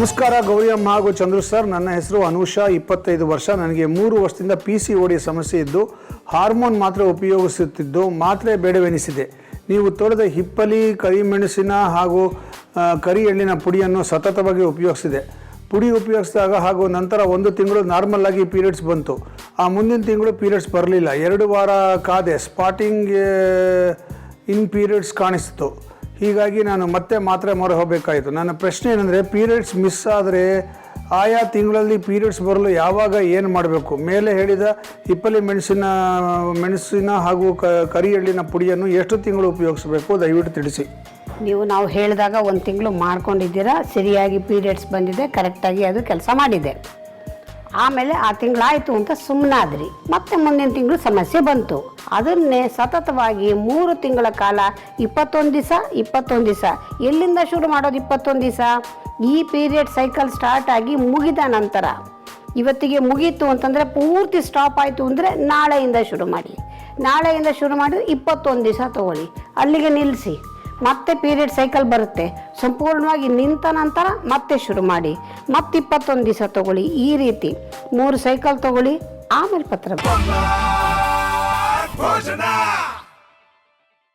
ನಮಸ್ಕಾರ, ಗೌರಿಯಮ್ಮ ಹಾಗೂ ಚಂದ್ರು ಸರ್. ನನ್ನ ಹೆಸರು ಅನುಷಾ, ಇಪ್ಪತ್ತೈದು ವರ್ಷ. ನನಗೆ ಮೂರು ವರ್ಷದಿಂದ ಪಿ ಸಿ ಓಡಿ ಸಮಸ್ಯೆ ಇದ್ದು, ಹಾರ್ಮೋನ್ ಮಾತ್ರ ಉಪಯೋಗಿಸುತ್ತಿದ್ದು, ಮಾತ್ರೆ ಬೇಡವೆನಿಸಿದೆ. ನೀವು ತೋಟದ ಹಿಪ್ಪಲಿ, ಕರಿಮೆಣಸಿನ ಹಾಗೂ ಕರಿ ಎಳ್ಳಿನ ಪುಡಿಯನ್ನು ಸತತವಾಗಿ ಉಪಯೋಗಿಸಿದೆ. ಪುಡಿ ಉಪಯೋಗಿಸಿದಾಗ ಹಾಗೂ ನಂತರ ಒಂದು ತಿಂಗಳು ನಾರ್ಮಲ್ ಆಗಿ ಪೀರಿಯಡ್ಸ್ ಬಂತು. ಆ ಮುಂದಿನ ತಿಂಗಳು ಪೀರಿಯಡ್ಸ್ ಬರಲಿಲ್ಲ. ಎರಡು ವಾರ ಕಾದೆ ಸ್ಪಾಟಿಂಗ್ ಇನ್ ಪೀರಿಯಡ್ಸ್ ಕಾಣಿಸ್ತು. ಹೀಗಾಗಿ ನಾನು ಮತ್ತೆ ಮಾತ್ರೆ ಮೊರೆ ಹೋಗಬೇಕಾಯಿತು. ನನ್ನ ಪ್ರಶ್ನೆ ಏನಂದರೆ ಪೀರಿಯಡ್ಸ್ ಮಿಸ್ ಆದರೆ ಆಯಾ ತಿಂಗಳಲ್ಲಿ ಪೀರಿಯಡ್ಸ್ ಬರಲು ಯಾವಾಗ ಏನು ಮಾಡಬೇಕು? ಮೇಲೆ ಹೇಳಿದ ಹಿಪ್ಪಲಿ ಮೆಣಸಿನ ಮೆಣಸಿನ ಹಾಗೂ ಕ ಕರಿ ಎಳ್ಳಿನ ಪುಡಿಯನ್ನು ಎಷ್ಟು ತಿಂಗಳು ಉಪಯೋಗಿಸಬೇಕು? ದಯವಿಟ್ಟು ತಿಳಿಸಿ. ನೀವು ನಾವು ಹೇಳಿದಾಗ ಒಂದು ತಿಂಗಳು ಮಾಡ್ಕೊಂಡಿದ್ದೀರಾ, ಸರಿಯಾಗಿ ಪೀರಿಯಡ್ಸ್ ಬಂದಿದೆ ಕರೆಕ್ಟಾಗಿ ಅದು ಕೆಲಸ ಮಾಡಿದೆ. ಆಮೇಲೆ ಆ ತಿಂಗಳಾಯಿತು ಅಂತ ಸುಮ್ಮನಾದ್ರಿ ಮತ್ತೆ ಮುಂದಿನ ತಿಂಗಳು ಸಮಸ್ಯೆ ಬಂತು. ಅದನ್ನೇ ಸತತವಾಗಿ ಮೂರು ತಿಂಗಳ ಕಾಲ ಇಪ್ಪತ್ತೊಂದು ದಿವಸ ಇಪ್ಪತ್ತೊಂದು ದಿವಸ ಎಲ್ಲಿಂದ ಶುರು ಮಾಡೋದು ಇಪ್ಪತ್ತೊಂದು ದಿವಸ ಈ ಪೀರಿಯಡ್ ಸೈಕಲ್ ಸ್ಟಾರ್ಟ್ ಆಗಿ ಮುಗಿದ ನಂತರ. ಇವತ್ತಿಗೆ ಮುಗೀತು ಅಂತಂದರೆ ಪೂರ್ತಿ ಸ್ಟಾಪ್ ಆಯಿತು ಅಂದರೆ ನಾಳೆಯಿಂದ ಶುರು ಮಾಡಿ. ನಾಳೆಯಿಂದ ಶುರು ಮಾಡಿ ಇಪ್ಪತ್ತೊಂದು ದಿವಸ ತಗೊಳ್ಳಿ. ಅಲ್ಲಿಗೆ ನಿಲ್ಲಿಸಿ ಮತ್ತೆ ಪೀರಿಯಡ್ ಸೈಕಲ್ ಬರುತ್ತೆ. ಸಂಪೂರ್ಣವಾಗಿ ನಿಂತ ನಂತರ ಮತ್ತೆ ಶುರು ಮಾಡಿ. ಮತ್ತೆ ಇಪ್ಪತ್ತೊಂದು ದಿವಸ ತಗೊಳ್ಳಿ. ಈ ರೀತಿ ಮೂರು ಸೈಕಲ್ ತಗೊಳ್ಳಿ. ಆಮೇಲೆ ಪತ್ರ